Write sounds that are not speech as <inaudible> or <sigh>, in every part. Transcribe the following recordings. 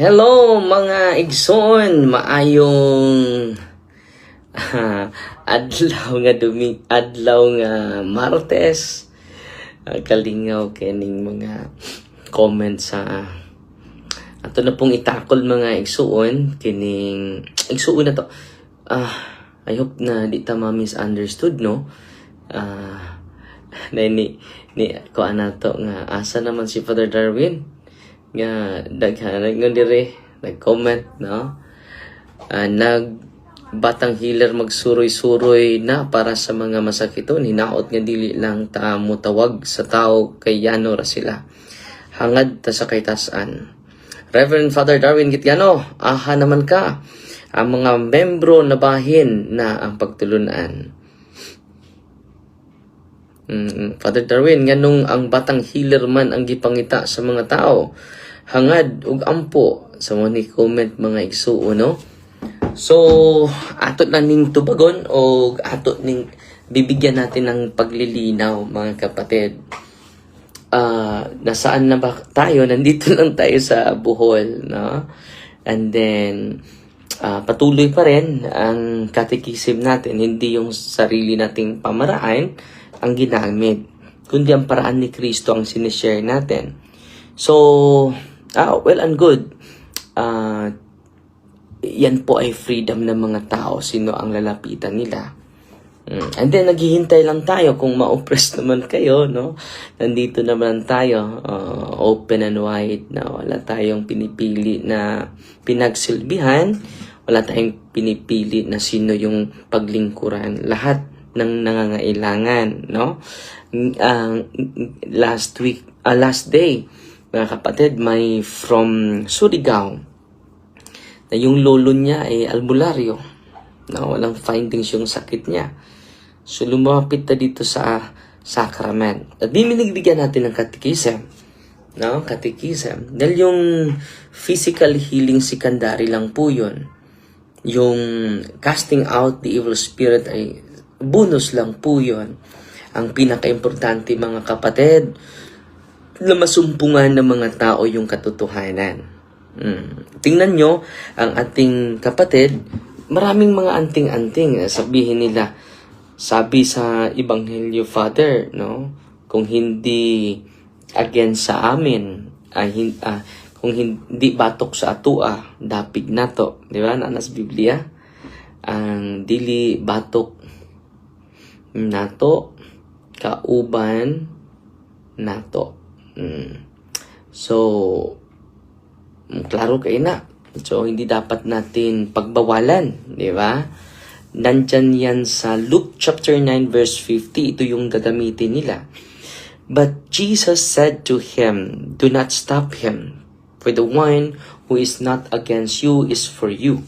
Hello mga igsoon, maayong ah, adlaw nga dumi adlaw nga Martes. Ah, kalingaw kining mga comments sa ato na pong itakol mga igsoon kining igsoon na to. Ah, I hope na di ta ma-misunderstood no. Ah, <laughs> na ni ni ko ana to nga asa naman si Father Darwin nga daghanag nga dire nag-comment no? Ah, nag batang healer magsuroy-suroy na para sa mga masakiton hinaot nga dili lang ta mutawag sa tao kay yano ra sila. Hangad ta sa kaytasan Reverend Father Darwin Gitiano aha naman ka. Ang mga membro na bahin na ang pagtulunan. Mm, Father Darwin, nganong ang batang healer man ang gipangita sa mga tao. Hangad ug ampo sa mga ni comment mga igsuo, no? So, ato na ning tubagon o ato ning bibigyan natin ng paglilinaw mga kapatid. Ah, nasaan na ba tayo? Nandito <laughs> lang tayo sa Bohol, no? And then, ah, patuloy pa rin ang katikisim natin, hindi yung sarili nating pamaraan ang ginamit, kundi ang paraan ni Kristo ang sinishare natin. So, ah, well and good. Ah, yan po ay freedom ng mga tao, sino ang lalapitan nila. Mm. And then, naghihintay lang tayo kung ma-oppress <laughs> naman kayo, no? Nandito naman tayo, uh, open and wide, na wala tayong pinipili na pinagsilbihan, wala tayong pinipili na sino yung paglingkuran. Lahat ng nangangailangan, no? Ang last week, ah, last day, mga kapatid, may from Surigao, na yung lolo niya ay albularyo, na walang findings yung sakit niya. So, lumapit na dito sa sacrament. At di binigyan natin ng katikism. No? Katikism. Dahil yung physical healing secondary lang po yun. Yung casting out the evil spirit ay bonus lang po yun. Ang pinaka-importante mga kapatid, masumpungan ng mga tao yung katotohanan. Mm. Tingnan nyo, ang ating kapatid, maraming mga anting-anting. Sabihin nila, sabi sa Ebanghelyo Father, no? Kung hindi against sa amin, ah, hin- ah, kung hindi batok sa atua, dapig nato. Di ba? Nanas Biblia. Ang dili batok nato, kauban nato. So, klaro kayo na. So, hindi dapat natin pagbawalan, di ba? Nandyan yan sa Luke chapter 9 verse 50. Ito yung gagamitin nila. But Jesus said to him, Do not stop him, for the one who is not against you is for you.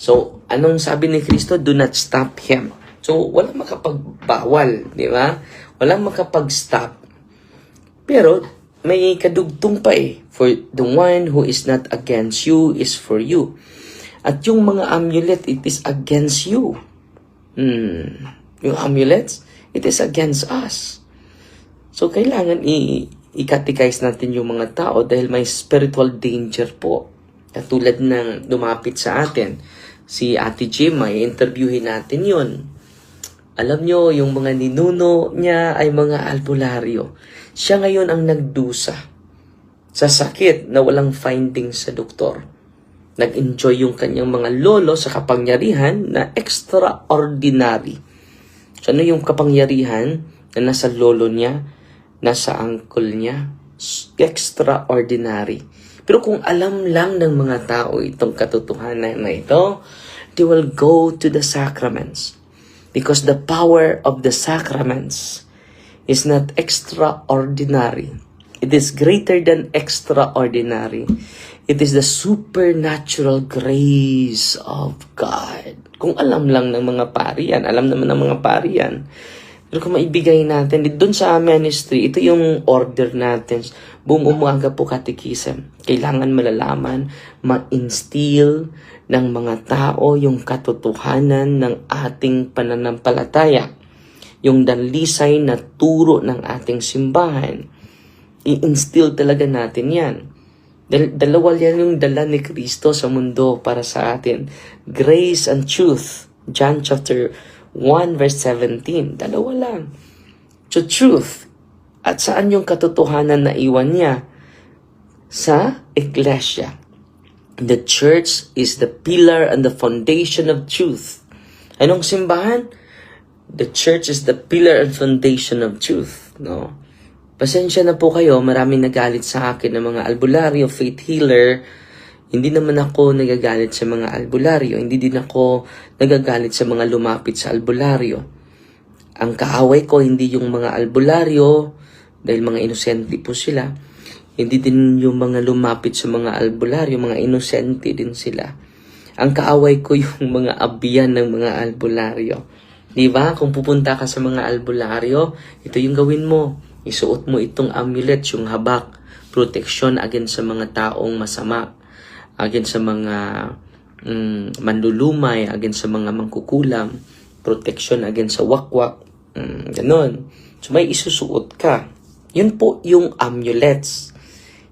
So, anong sabi ni Kristo? Do not stop him. So, walang makapagbawal, di ba? Walang makapag-stop. Pero, may kadugtong pa eh. For the one who is not against you is for you. At yung mga amulet, it is against you. Hmm. Yung amulets, it is against us. So, kailangan i- i-catechize natin yung mga tao dahil may spiritual danger po. Katulad ng lumapit sa atin, si Ate Jim, may interviewin natin yun. Alam nyo, yung mga ninuno niya ay mga albularyo. Siya ngayon ang nagdusa sa sakit na walang findings sa doktor. Nag-enjoy yung kanyang mga lolo sa kapangyarihan na extraordinary. So ano yung kapangyarihan na nasa lolo niya, nasa uncle niya? Extraordinary. Pero kung alam lang ng mga tao itong katotohanan na ito, they will go to the sacraments. Because the power of the sacraments is not extraordinary. It is greater than extraordinary. It is the supernatural grace of God. Kung alam lang ng mga pari yan, alam naman ng mga pari yan. Pero kung maibigay natin, doon sa ministry, ito yung order natin. Buong umaga po katikism. Kailangan malalaman, ma-instill ng mga tao yung katotohanan ng ating pananampalataya. Yung dalisay na turo ng ating simbahan. I-instill talaga natin yan. Dal- dalawa yan yung dala ni Kristo sa mundo para sa atin. Grace and truth. John chapter 1 verse 17. Dalawa lang. So truth. At saan yung katotohanan na iwan niya? Sa iglesia. The church is the pillar and the foundation of truth. Anong simbahan? The church is the pillar and foundation of truth. No? Pasensya na po kayo, maraming nagalit sa akin ng mga albularyo, faith healer. Hindi naman ako nagagalit sa mga albularyo. Hindi din ako nagagalit sa mga lumapit sa albularyo. Ang kaaway ko hindi yung mga albularyo dahil mga inosente po sila. Hindi din yung mga lumapit sa mga albularyo, mga inosente din sila. Ang kaaway ko <laughs> yung mga abiyan ng mga albularyo. Di ba? Kung pupunta ka sa mga albularyo, ito yung gawin mo. Isuot mo itong amulet, yung habak. Protection against sa mga taong masama. Against sa mga mm, manlulumay, against sa mga mangkukulam. Protection against sa wakwak. Mm, ganon. So may isusuot ka. Yun po yung amulets.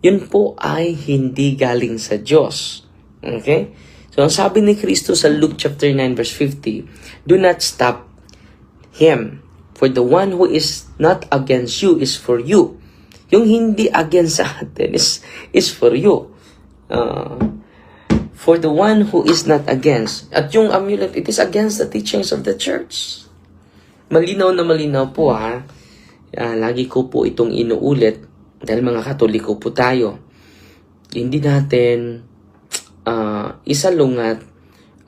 Yun po ay hindi galing sa Diyos. Okay? So ang sabi ni Kristo sa Luke chapter 9 verse 50, Do not stop him. For the one who is not against you is for you. Yung hindi against sa atin is, is for you. Uh, for the one who is not against. At yung amulet, it is against the teachings of the church. Malinaw na malinaw po ha. Ah, lagi ko po itong inuulit dahil mga katoliko po tayo. Hindi natin ah, isalungat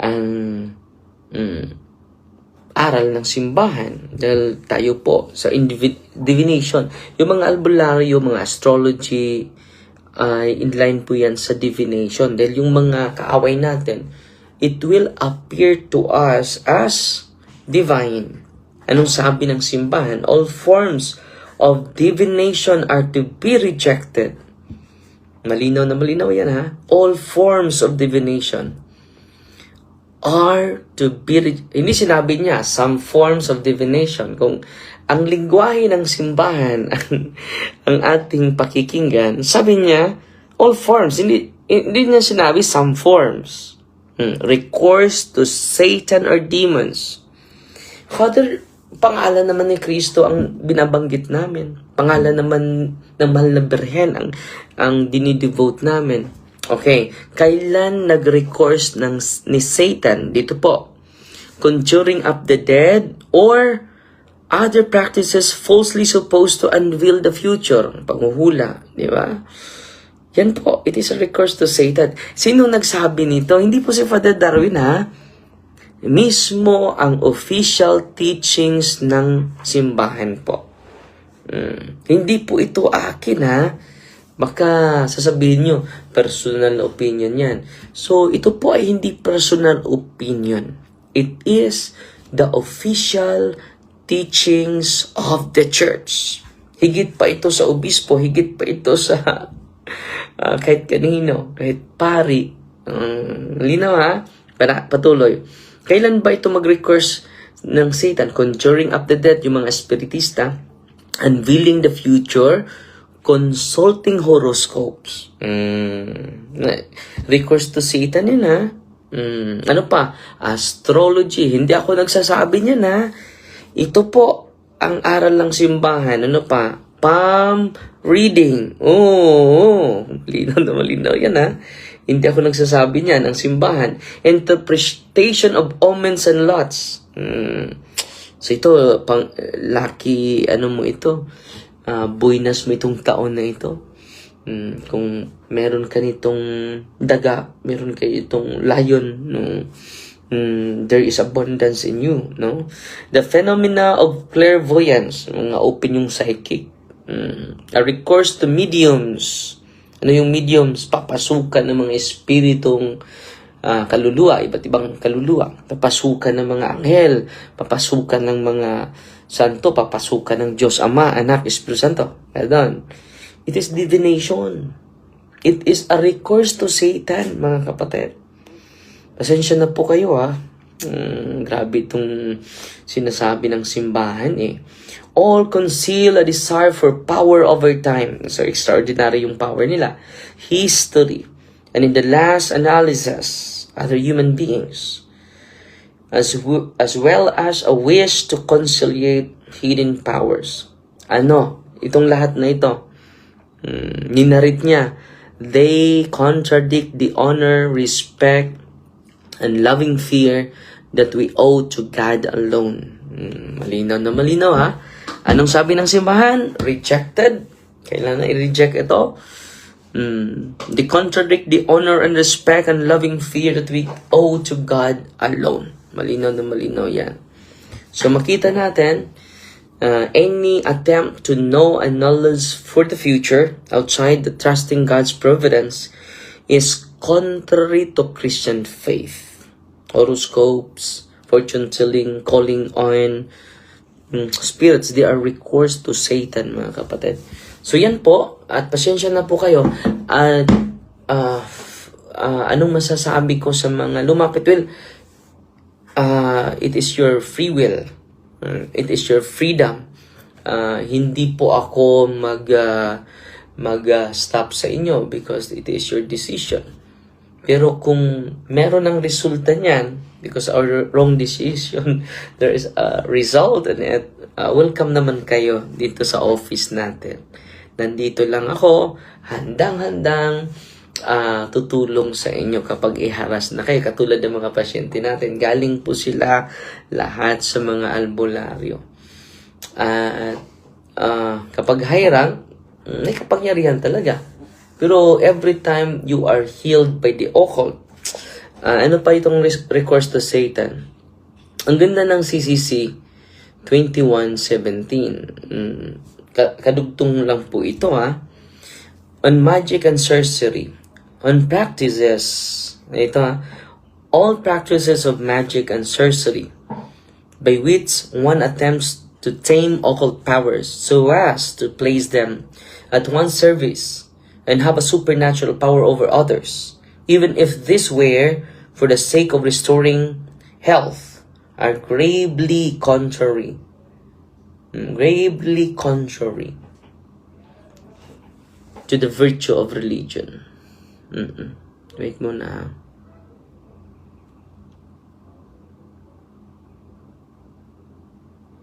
ang mm, aral ng simbahan dahil tayo po sa divination. Yung mga albularyo, mga astrology ay inline po yan sa divination. Dahil yung mga kaaway natin it will appear to us as divine. Anong sabi ng simbahan? All forms of divination are to be rejected. Malinaw na malinaw yan ha? All forms of divination are to be hindi sinabi niya some forms of divination. Kung ang lingwahe ng simbahan <laughs> ang, ang ating pakikinggan sabi niya all forms hindi hindi niya sinabi some forms. Hmm. recourse to Satan or demons. Father pangalan naman ni Kristo ang binabanggit namin. Pangalan naman ng mahal na birhen ang ang dinidevote namin Okay, kailan nag-recourse ng, ni Satan? Dito po, conjuring up the dead or other practices falsely supposed to unveil the future. Panghuhula, di ba? Yan po, it is a recourse to Satan. Sino nagsabi nito? Hindi po si Father Darwin ha. Mismo ang official teachings ng simbahan po. Hmm. Hindi po ito akin ha. Baka sasabihin nyo, personal na opinion yan. So, ito po ay hindi personal opinion. It is the official teachings of the church. Higit pa ito sa obispo, higit pa ito sa <laughs> ah, kahit kanino, kahit pari. Um, linaw ha? Para, patuloy. Kailan ba ito mag-recourse ng Satan? Conjuring up the dead, yung mga espiritista, unveiling the future, consulting horoscopes. Mm, recourse to Satan yun ha. Mm, ano pa? Astrology. Hindi ako nagsasabi niyan ha. Ito po ang aral ng simbahan. Ano pa? Palm reading. Oo. Oh, Linaw na malinaw yan ha. Hindi ako nagsasabi niyan. Ang simbahan. Interpretation of omens and lots. Mm. So ito, pang, lucky, ano mo ito? Uh, buinas mo itong taon na ito. Mm, kung meron ka nitong daga, meron ka itong lion, no? Mm, there is abundance in you, no? The phenomena of clairvoyance, mga open yung psychic. Mm, a recourse to mediums. Ano yung mediums? Papasukan ng mga espiritong ah, kaluluwa, iba't ibang kaluluwa. Papasukan ng mga anghel, papasukan ng mga santo, papasukan ng Diyos Ama, Anak, Espiritu Santo. Pardon. It is divination. It is a recourse to Satan, mga kapatid. Pasensya na po kayo ha. Mm, grabe itong sinasabi ng simbahan eh. All conceal a desire for power over time. So, extraordinary yung power nila. History. And in the last analysis, other human beings. As, w- as well as a wish to conciliate hidden powers. Ano? Itong lahat na ito. Mm, ninarit niya. They contradict the honor, respect, and loving fear that we owe to God alone. Hmm, malinaw na malinaw ha. Anong sabi ng simbahan? Rejected. Kailangan i-reject ito. Hmm, they contradict the honor and respect and loving fear that we owe to God alone. Malinaw na malinaw yan. So makita natin, uh, any attempt to know and knowledge for the future outside the trusting God's providence is contrary to Christian faith horoscopes, fortune telling, calling on mm, spirits, they are recourse to Satan, mga kapatid. So yan po, at pasensya na po kayo, at uh, uh, anong masasabi ko sa mga lumapit? Well, uh, it is your free will. It is your freedom. Uh, hindi po ako mag uh, mag uh, stop sa inyo because it is your decision. Pero kung meron ng resulta niyan, because our wrong decision, <laughs> there is a result in it, uh, welcome naman kayo dito sa office natin. Nandito lang ako, handang-handang uh, tutulong sa inyo kapag iharas na kayo. Katulad ng mga pasyente natin, galing po sila lahat sa mga albularyo. At uh, uh, kapag hairang, may kapangyarihan talaga pero every time you are healed by the occult, uh, ano pa itong recourse to Satan? Ang ganda ng CCC 2117. Mm, kadugtong lang po ito ha. On magic and sorcery. On practices. Ito. All practices of magic and sorcery by which one attempts to tame occult powers so as to place them at one's service and have a supernatural power over others, even if this were for the sake of restoring health, are gravely contrary. Hmm, gravely contrary to the virtue of religion. Mm-mm. Wait muna.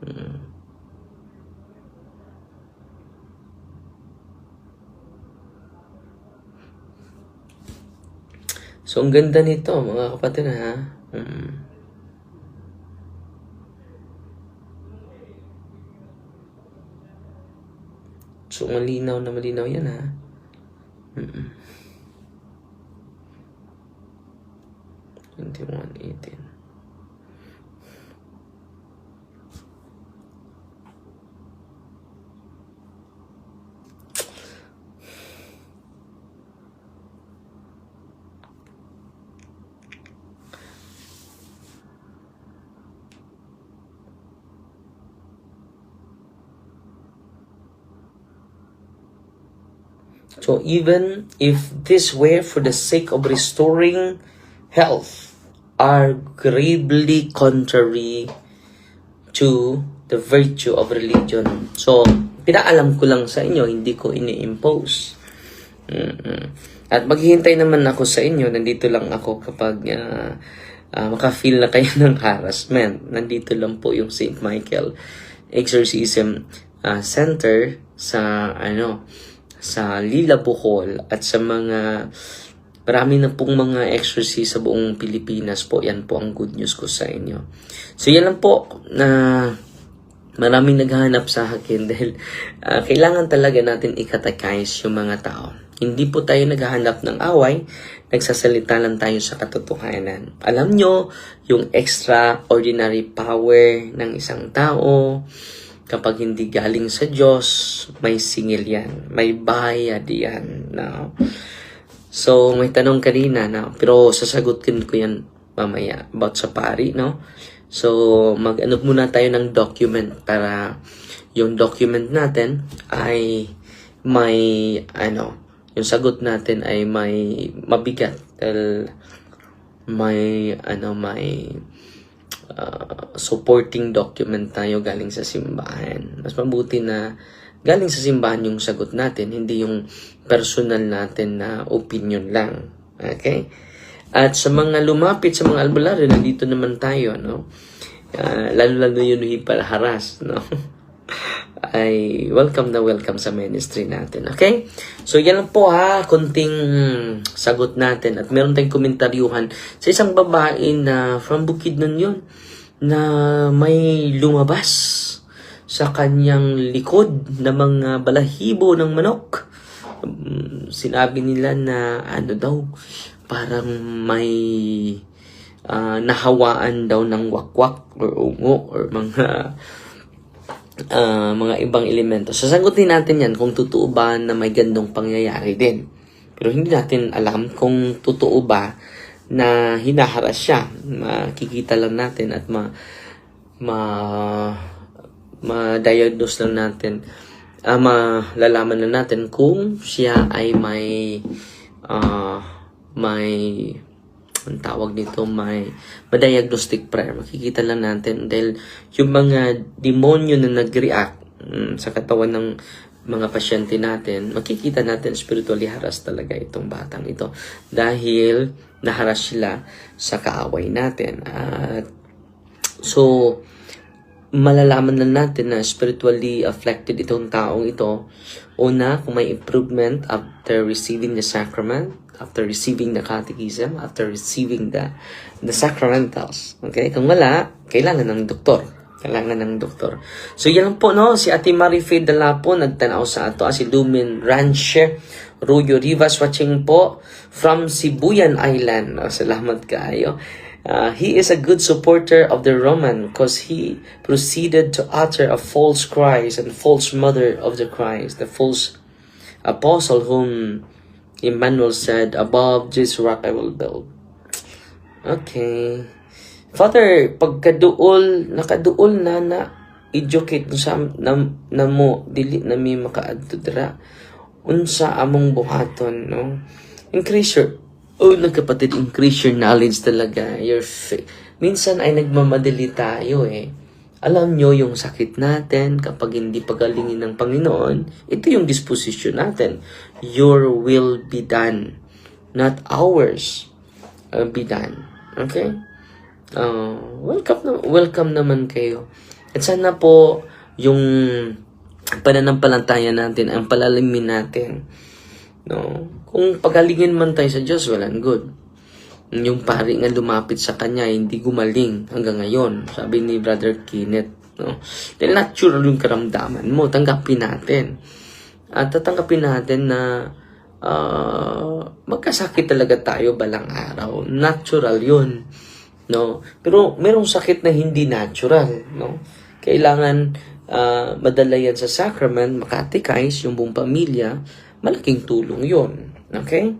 Mm. So, ang ganda nito, mga kapatid, ha? Mm. So, malinaw na malinaw yan, ha? Mm-mm. 21, 18. So even if this were for the sake of restoring health, are gravely contrary to the virtue of religion. So, pinaalam ko lang sa inyo, hindi ko ini-impose. Mm-hmm. At maghihintay naman ako sa inyo, nandito lang ako kapag uh, uh, makafeel na kayo <laughs> ng harassment. Nandito lang po yung St. Michael Exorcism uh, Center sa ano sa Lila Bohol at sa mga marami na pong mga exorcist sa buong Pilipinas po. Yan po ang good news ko sa inyo. So yan lang po na maraming naghahanap sa akin <laughs> dahil uh, kailangan talaga natin ikatakais yung mga tao. Hindi po tayo naghahanap ng away, nagsasalita lang tayo sa katotohanan. Alam nyo, yung extraordinary power ng isang tao, kapag hindi galing sa Diyos, may singil yan. May bayad yan. No? So, may tanong kanina, no? pero sasagutin ko yan mamaya about sa pari. No? So, mag-ano muna tayo ng document para yung document natin ay may ano, yung sagot natin ay may mabigat dahil may ano may uh, supporting document tayo galing sa simbahan. Mas mabuti na galing sa simbahan yung sagot natin, hindi yung personal natin na opinion lang. Okay? At sa mga lumapit sa mga albularyo, nandito naman tayo, no? Uh, lalo-lalo yun haras, no? <laughs> ay welcome na welcome sa ministry natin. Okay? So, yan lang po ha, kunting sagot natin. At meron tayong komentaryuhan sa isang babae na from Bukidnon yun, na may lumabas sa kanyang likod na mga balahibo ng manok. Um, Sinabi nila na ano daw, parang may ah, nahawaan daw ng wakwak or ungo or mga ah, mga ibang elemento. Sasagutin natin yan kung totoo ba na may gandong pangyayari din. Pero hindi natin alam kung totoo ba na hinaharas siya. Makikita lang natin at ma ma ma-diagnose lang natin ah malalaman na natin kung siya ay may ah may ang tawag nito may ma-diagnostic prayer. Makikita lang natin dahil yung mga demonyo na nag-react mm, sa katawan ng mga pasyente natin, makikita natin spiritually haras talaga itong batang ito dahil naharas sila sa kaaway natin. At so, malalaman lang natin na spiritually affected itong taong ito. Una, kung may improvement after receiving the sacrament, after receiving the catechism, after receiving the the sacramentals. Okay? Kung wala, kailangan ng doktor. Kailangan ng doktor. So, yan po, no? Si Ate Marife Dala po, nagtanaw sa ato. Si Lumen Rancher, Ruyo Rivas, watching po from Sibuyan Island. Salamat kayo. Uh, he is a good supporter of the Roman because he proceeded to utter a false Christ and false mother of the Christ, the false apostle whom Emmanuel said, Above this rock I will build. Okay. Father, pagkaduol, nakaduol na na, educate sa na, na dili na mi makaadto dira. Unsa among buhaton, no? Increase your, oh, nagkapatid, increase your knowledge talaga. Your faith. Minsan ay nagmamadali tayo eh. Alam nyo yung sakit natin kapag hindi pagalingin ng Panginoon, ito yung disposition natin. Your will be done, not ours uh, be done. Okay? Uh, welcome, na, welcome naman kayo. At sana po yung pananampalataya natin, ang palalimin natin. No? Kung pagalingin man tayo sa Diyos, well and good. Yung pari nga lumapit sa kanya, hindi gumaling hanggang ngayon. Sabi ni Brother Kenneth. No? Dahil natural yung karamdaman mo, tanggapin natin. At tatanggapin natin na uh, magkasakit talaga tayo balang araw. Natural yun. No? Pero merong sakit na hindi natural. No? Kailangan uh, madala yan sa sacrament, makatikais yung buong pamilya, malaking tulong yun. Okay?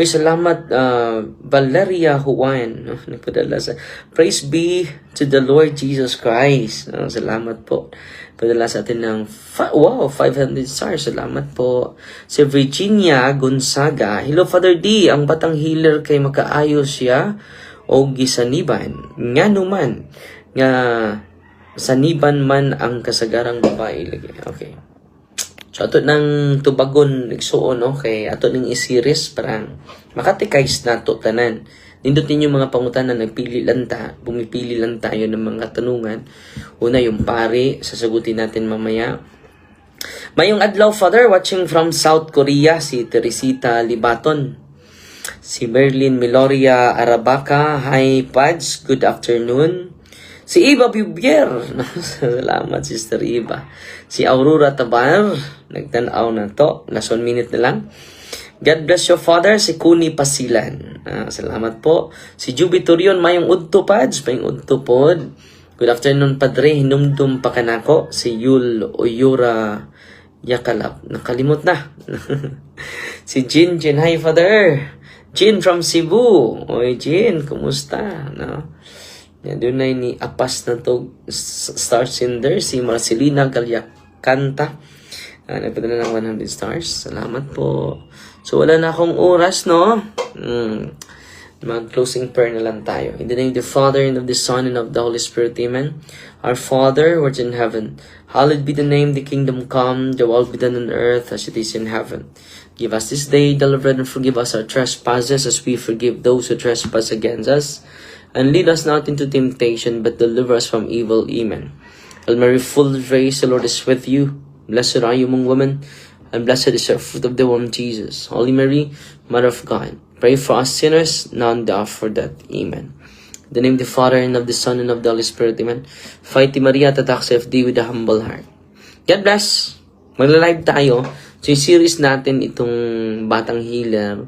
Uy, salamat uh, Valeria Juan. No? <laughs> Nagpadala sa Praise be to the Lord Jesus Christ. No? Salamat po. Padala sa atin ng wow, 500 stars. Salamat po. Si Virginia Gonzaga. Hello Father D, ang batang healer kay makaayos siya o gisaniban. Nga numan nga saniban man ang kasagarang babae. Okay. So ato nang tubagon igsuon no kay ato ning isiris parang makatikais nato tanan. Nindot ninyo mga pangutanan nagpili lang ta, bumipili lang tayo ng mga tanungan. Una yung pare, sasagutin natin mamaya. Mayong adlaw father watching from South Korea si Teresita Libaton. Si Merlin Miloria Arabaca, hi Pads, good afternoon. Si Iba Bibier. <laughs> Salamat, Sister Iba. Si Aurora Tabar. Nagtanaw na to. Last one minute na lang. God bless your father. Si Kuni Pasilan. Ah, salamat po. Si Juby Turion. Mayong udto, Pads. Mayong udto pod. Good afternoon, Padre. Hinumdum pa kanako. Si Yul Oyura Yakalap. Nakalimot na. <laughs> si Jin Jin. Hi, Father. Jin from Cebu. Oy, Jin. Kumusta? No? Yan, doon na ni Apas na to star sender, si Marcelina Galyakanta. Uh, nagpadala ng 100 stars. Salamat po. So, wala na akong oras, no? Mm. Mag closing prayer na lang tayo. In the name of the Father, and of the Son, and of the Holy Spirit, Amen. Our Father, who art in heaven, hallowed be the name, the kingdom come, the will be done on earth as it is in heaven. Give us this day bread and forgive us our trespasses as we forgive those who trespass against us. And lead us not into temptation, but deliver us from evil. Amen. Hail Mary, full of grace, the Lord is with you. Blessed are you among women, and blessed is the fruit of the womb, Jesus. Holy Mary, Mother of God, pray for us sinners, now and the for death. Amen. In the name of the Father, and of the Son, and of the Holy Spirit. Amen. Fight Maria, tatak sa with a humble heart. God bless! Magla-live tayo. So, yung series natin itong Batang Healer.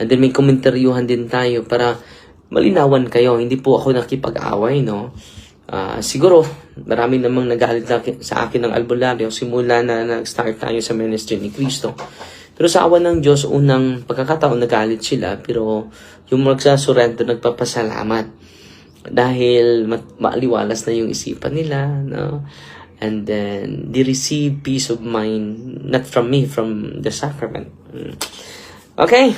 And then may komentaryuhan din tayo para malinawan kayo. Hindi po ako nakipag-away, no? Ah, siguro, marami namang nagalit na sa akin ng albularyo simula na nag-start tayo sa ministry ni Kristo. Pero sa awan ng Diyos, unang pagkakataon nagalit sila, pero yung magsasurrender, nagpapasalamat. Dahil mat- maaliwalas na yung isipan nila, no? And then, they receive peace of mind, not from me, from the sacrament. Mm. Okay,